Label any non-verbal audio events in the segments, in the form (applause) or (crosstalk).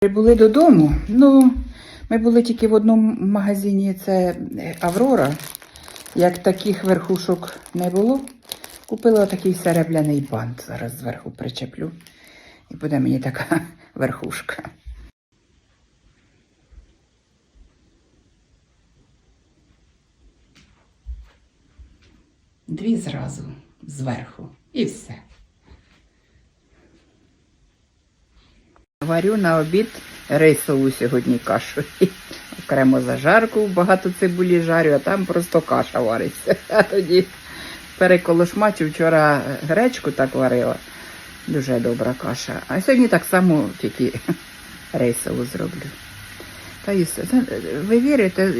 Прибули додому. Ну, ми були тільки в одному магазині, це е, Аврора. Як таких верхушок не було, купила такий серебряний бант. Зараз зверху причеплю. І буде мені така (laughs) верхушка. Дві зразу зверху. І все. Варю на обід рисову сьогодні кашу. (laughs) Окремо зажарку, багато цибулі жарю, а там просто каша вариться. (laughs) А тоді переколошмачу вчора гречку так варила. Дуже добра каша. А сьогодні так само тільки (laughs) рисову зроблю. Та і все. Ви вірите,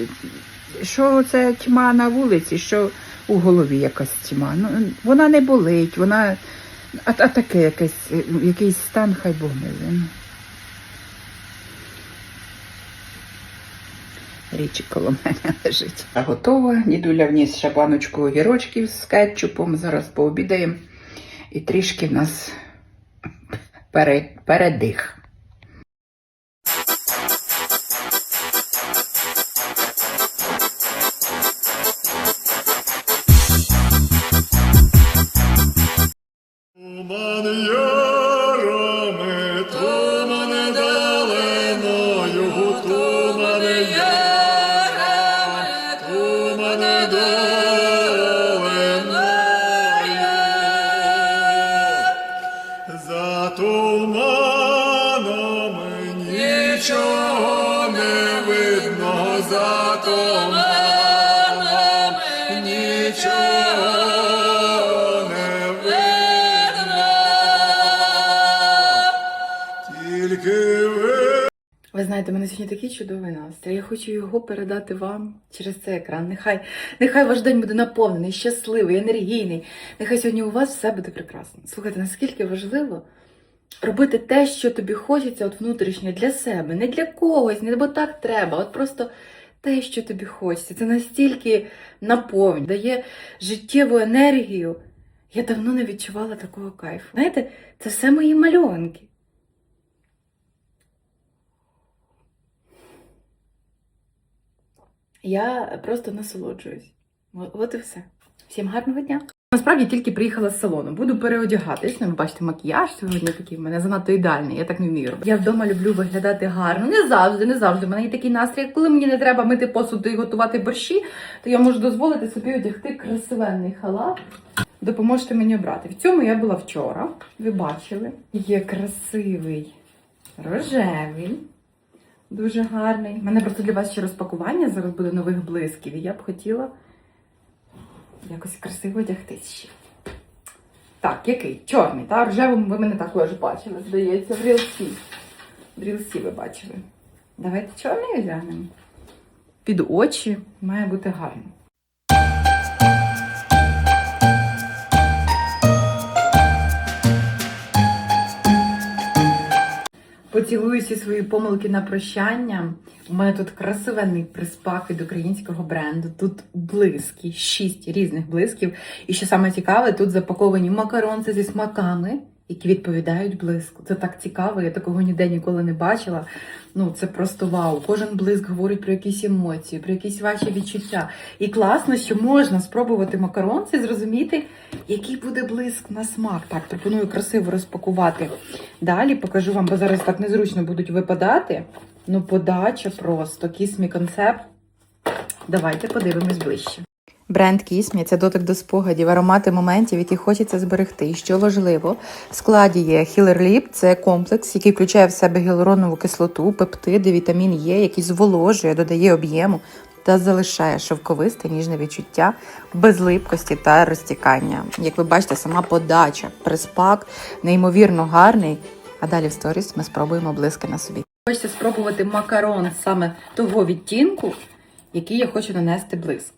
що це тьма на вулиці, що у голові якась тьма. Ну, вона не болить, вона. А, а таке якесь, якийсь стан, хай Бог милий. Річі коло мене (laughs) лежить. А готова. Дідуля вніс ще баночку огірочків з кетчупом. Зараз пообідаємо. І трішки в нас пере, передих. Знаєте, у мене сьогодні такий чудовий настрій. Я хочу його передати вам через цей екран. Нехай, нехай ваш день буде наповнений, щасливий, енергійний. Нехай сьогодні у вас все буде прекрасно. Слухайте, наскільки важливо робити те, що тобі хочеться, от внутрішньо для себе, не для когось, не бо так треба, от просто те, що тобі хочеться. Це настільки наповнює, дає життєву енергію. Я давно не відчувала такого кайфу. Знаєте, це все мої мальонки. Я просто насолоджуюсь. От і все. Всім гарного дня. Насправді тільки приїхала з салону. Буду переодягатись. Ну, ви бачите, макіяж сьогодні такий в мене занадто ідеальний. Я так не вмію робити. Я вдома люблю виглядати гарно. Не завжди, не завжди. У мене є такий настрій. Коли мені не треба мити посуд і готувати борщі, то я можу дозволити собі одягти красивенний халат. Допоможете мені обрати. В цьому я була вчора. Ви бачили. Є красивий рожевий. Дуже гарний. У мене просто для вас ще розпакування зараз буде нових блисків, і я б хотіла якось красиво одягтись ще. Так, який? Чорний, та? Рожевим ви мене також бачили, здається, в рілсі. В рілсі ви бачили. Давайте чорний одягнемо. Під очі має бути гарно. Поцілую всі свої помилки на прощання. У мене тут красивенний приспак від українського бренду. Тут блиски, шість різних блисків. І що саме цікаве, тут запаковані макаронці зі смаками, які відповідають блиску. Це так цікаво, я такого ніде ніколи не бачила. Ну, це просто вау. Кожен блиск говорить про якісь емоції, про якісь ваші відчуття. І класно, що можна спробувати макаронці, зрозуміти, який буде блиск на смак. Так, пропоную красиво розпакувати. Далі покажу вам, бо зараз так незручно будуть випадати. Ну, подача просто, кісмі концепт. Давайте подивимось ближче. Бренд Кісмі це дотик до спогадів, аромати моментів, які хочеться зберегти. І що важливо, в складі є Lip – це комплекс, який включає в себе гіалуронову кислоту, пептиди, вітамін Е, який зволожує, додає об'єму та залишає шовковисте ніжне відчуття без липкості та розтікання. Як ви бачите, сама подача, приспак неймовірно гарний. А далі в сторіс ми спробуємо блиски на собі. Хочеться спробувати макарон саме того відтінку, який я хочу нанести блиск.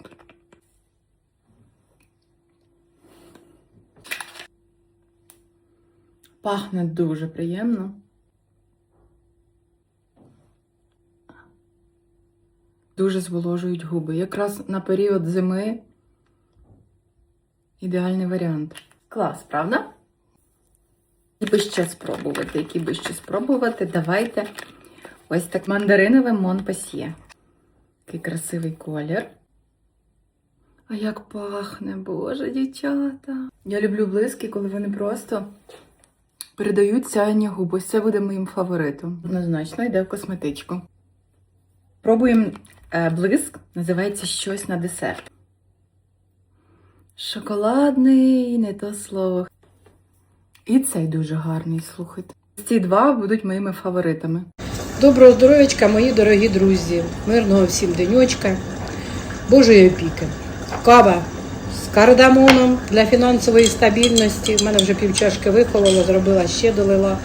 Пахне дуже приємно. Дуже зволожують губи. Якраз на період зими ідеальний варіант. Клас, правда? Які би ще спробувати, які би ще спробувати, давайте Ось так мандаринове Монпасьє. Який красивий колір. А як пахне, боже, дівчата. Я люблю блиски, коли вони просто передають сяєння губ. Ось це буде моїм фаворитом. Однозначно йде в косметичку. Пробуємо е, блиск, називається щось на десерт. Шоколадний, не то слово. І цей дуже гарний, слухайте. Ці два будуть моїми фаворитами. Доброго здоров'ячка, мої дорогі друзі. Мирного всім денечка, Божої опіки. Кава з кардамоном для фінансової стабільності. У мене вже півчашки виховала, зробила ще долила.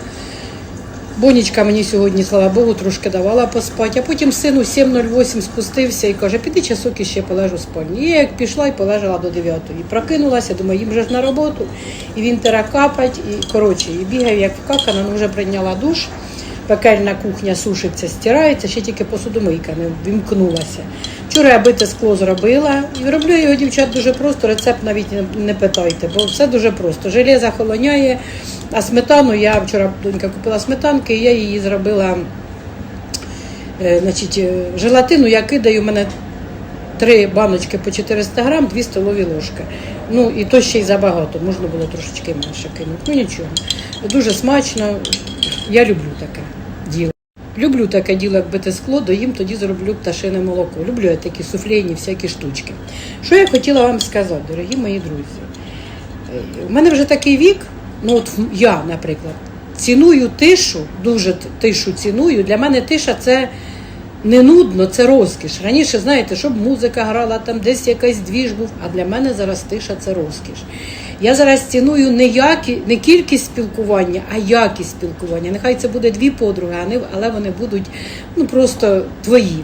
Бонічка мені сьогодні, слава Богу, трошки давала поспати, а потім сину 7.08 спустився і каже, піди часок і ще полежу спальні. І я як пішла і полежала до 9. І прокинулася, думаю, їм же ж на роботу, і він тера капать, і коротше, і бігаю як вкакана, ну вже прийняла душ. Пекельна кухня сушиться, стирається, ще тільки посудомийка не вімкнулася. Вчора я бите скло зробила і роблю його дівчат дуже просто. Рецепт навіть не- питайте, бо все дуже просто. Желе захолоняє, а сметану я вчора донька купила сметанки, і я її зробила. е, Значить, е, желатину я кидаю, у мене три баночки по 400 грам, 2 столові ложки. Ну і то ще й забагато, можна було трошечки менше кинути. Ну нічого. Дуже смачно. Я люблю таке. Люблю таке діло, як бити скло, доїм тоді зроблю пташине молоко. Люблю я такі суфлейні всякі штучки. Що я хотіла вам сказати, дорогі мої друзі? Е, У мене вже такий вік, ну от я, наприклад, ціную тишу, дуже тишу ціную. Для мене тиша це не нудно, це розкіш. Раніше, знаєте, щоб музика грала, там десь якийсь двіж був, а для мене зараз тиша це розкіш. Я зараз ціную не, які, не кількість спілкування, а якість спілкування. Нехай це буде дві подруги, але вони будуть ну, просто твої.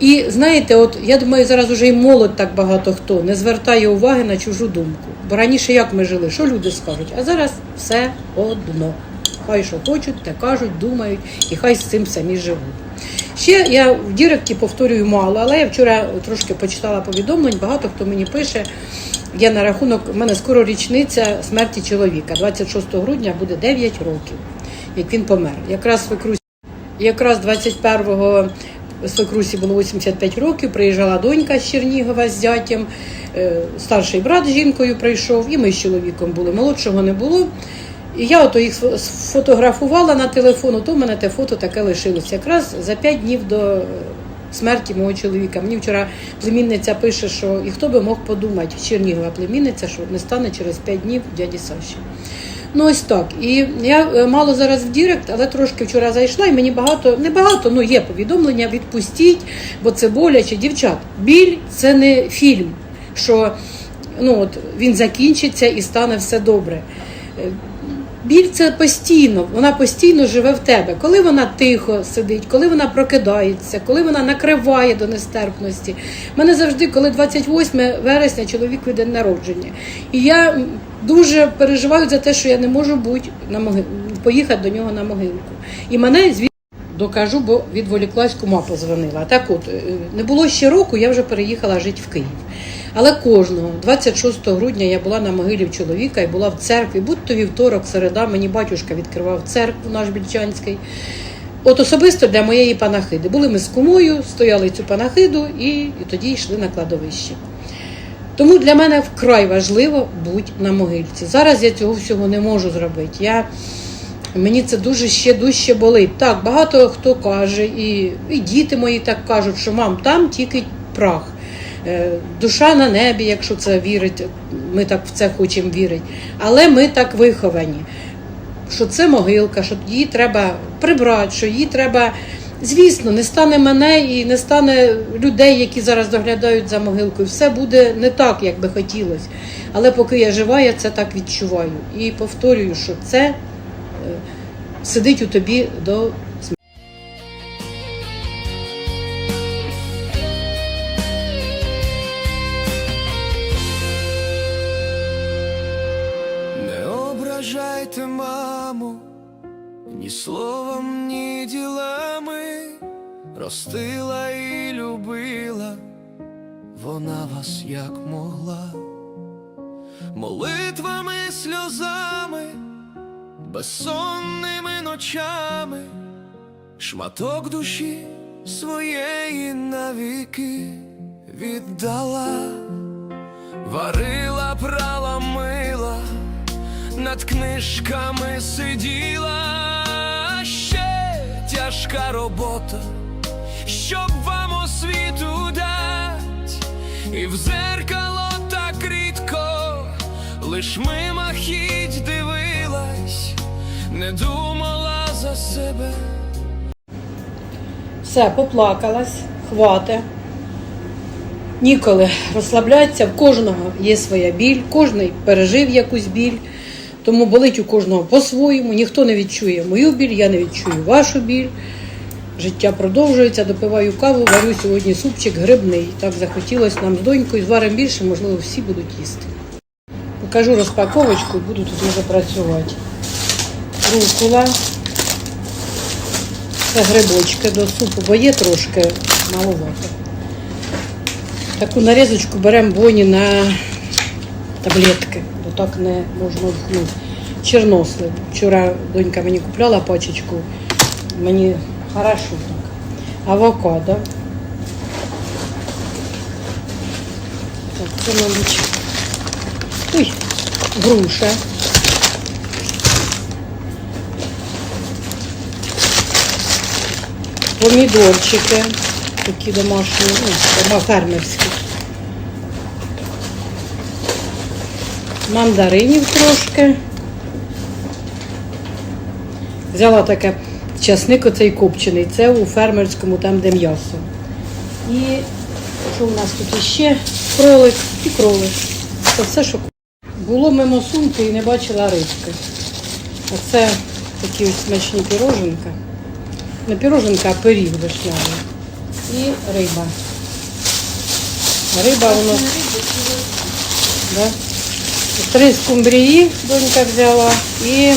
І знаєте, от я думаю, зараз уже і молодь так багато хто не звертає уваги на чужу думку. Бо раніше як ми жили, що люди скажуть? А зараз все одно. Хай що хочуть, те кажуть, думають, і хай з цим самі живуть. Ще я в Діректі повторюю мало, але я вчора трошки почитала повідомлень, багато хто мені пише. Я на рахунок, у мене скоро річниця смерті чоловіка. 26 грудня буде 9 років, як він помер. Якраз свекрусі, якраз 21-го свекрусі було 85 років, приїжджала донька з Чернігова з зятям, е, старший брат з жінкою прийшов, і ми з чоловіком були. Молодшого не було. І я ото їх сфотографувала на телефон, то в мене те фото таке лишилося. Якраз за 5 днів до е, смерті мого чоловіка. Мені вчора племінниця пише, що і хто би мог подумати, Чернігова племінниця, що не стане через 5 днів дяді Саші. Ну ось так. І я е, мало зараз в Дірект, але трошки вчора зайшла, і мені багато, не багато, ну є повідомлення, відпустіть, бо це боляче. Дівчат, біль це не фільм, що ну, от, він закінчиться і стане все добре. Біль це постійно, вона постійно живе в тебе. Коли вона тихо сидить, коли вона прокидається, коли вона накриває до нестерпності. У мене завжди, коли 28 вересня, чоловік від день народження. І я дуже переживаю за те, що я не можу бути на моги... поїхати до нього на могилку. І мене звідси докажу, бо відволіклась, кума позвонила. Так от, е, не було ще року, я вже переїхала жити в Київ. Але кожного 26 грудня я була на могилі чоловіка і була в церкві. Будь то вівторок, середа, мені батюшка відкривав церкву наш Більчанський. От особисто для моєї панахиди. Були ми з кумою, стояли цю панахиду і, і тоді йшли на кладовище. Тому для мене вкрай важливо бути на могильці. Зараз я цього всього не можу зробити. Я, мені це дуже ще дужче болить. Так, багато хто каже, і, і діти мої так кажуть, що мам, там тільки прах. Е, Душа на небі, якщо це вірить, ми так в це хочемо вірити. Але ми так виховані, що це могилка, що її треба прибрати, що її треба. Звісно, не стане мене і не стане людей, які зараз доглядають за могилкою. Все буде не так, як би хотілося. Але поки я жива, я це так відчуваю. І повторюю, що це е, сидить у тобі до ображайте маму, ні словом, ні ділами, ростила і любила. Вона вас як могла, молитвами, сльозами, безсонними ночами, шматок душі своєї навіки віддала, варила, прала, над книжками сиділа, ще тяжка робота, щоб вам освіту дать, і в зеркало так рідко, лиш мима хіть дивилась, не думала за себе. Все, поплакалась, хвате. Ніколи розслаблятися, в кожного є своя біль, кожен пережив якусь біль. Тому болить у кожного по-своєму, ніхто не відчує мою біль, я не відчую вашу біль. Життя продовжується, допиваю каву, варю сьогодні супчик грибний. Так захотілося нам з донькою, зваримо більше, можливо, всі будуть їсти. Покажу розпаковочку і буду тут вже працювати. Рукула. Це грибочки до супу, бо є трошки маловато. Таку нарізочку беремо боні на таблетки, так не можна вхнути. Чорнослив. Вчора донька мені купляла пачечку, мені хорошо так. Авокадо. Так, це, мабуть. Ой, груша. помідорчики, такі домашні, ну, фермерські. Мандаринів трошки. Взяла таке часник оцей копчений. Це у фермерському, там де м'ясо. І що у нас тут іще? Кролик і кролик. Це все, що було мимо сумки і не бачила рибки. А це такі ось смачні піроженка. Не піроженка, а пиріг вишневий. І риба. Риба воно. Да? Три скумбрії донька взяла і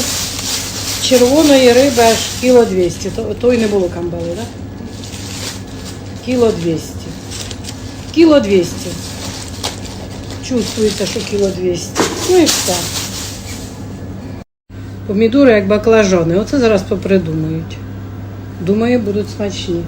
червоної риби аж кіло 200. То, й не було камбали, так? Да? Кіло 200. Кіло 200. Чувствується, що кіло 200. Ну і все. Помідори як баклажани. Оце зараз попридумають. Думаю, будуть смачні.